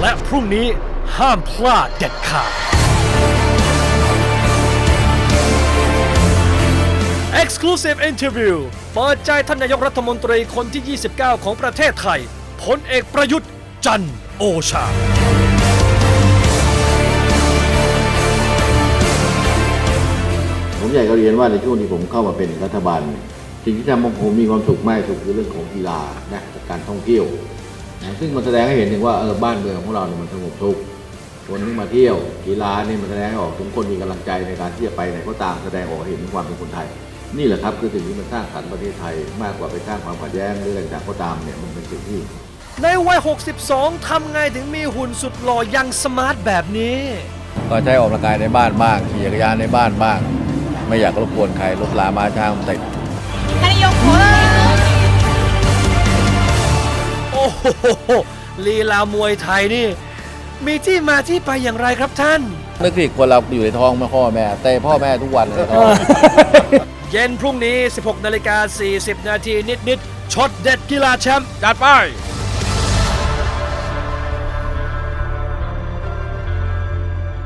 และพรุ่งนี้ห้ามพลาดเด็ดขาด Exclusive Interview เปิดใจท่านนายกรัฐมนตรีคนที่ 29 ของประเทศไทยพลเอกประยุทธ์จันทร์โอชา ผมอยากจะเรียนว่าในช่วงที่ผมเข้ามาเป็นรัฐบาล สิ่งที่ทำให้ผมมีความสุขมากที่สุดคือเรื่องของกีฬานะการท่องเที่ยว นะซึ่งมันแสดงให้เห็นถึงว่าเออบ้านเมืองของเราเนี่ยมันสงบสุขคนที่มาเที่ยวกีฬาเนี่ยมันแสดงให้ออกถึงคนมีกำลังใจในการที่จะไปไหนก็ตามแสดงออกให้เห็นถึงความเป็นคนไทย นี่แหละครับคือสิ่งที่มันสร้างสรรค์ประเทศไทยมากกว่าไปสร้างความขัดแย้งหรืออะไรต่างๆก็ตามเนี่ยมันเป็นสิ่งที่ ในวัย 62ทำไงถึงมีหุ่นสุดหล่อยังสมาร์ทแบบนี้ ก็ใช้ออกกำลังกายในบ้านบ้างขี่จักรยานในบ้านบ้างไม่อยากรบกวนใครรถลามาช้างมันติด โอ้โหลีลามวยไทยนี่ มีที่มาที่ไปอย่างไรครับท่าน นึกถึงคนเราอยู่ในท้องแม่พ่อแม่เตะพ่อแม่ทุกวันในท้องเย็นพรุ่งนี้ 16 นาฬิกา 40 นาทีนิด ๆช็อตเด็ดกีฬาแชมป์จัดไป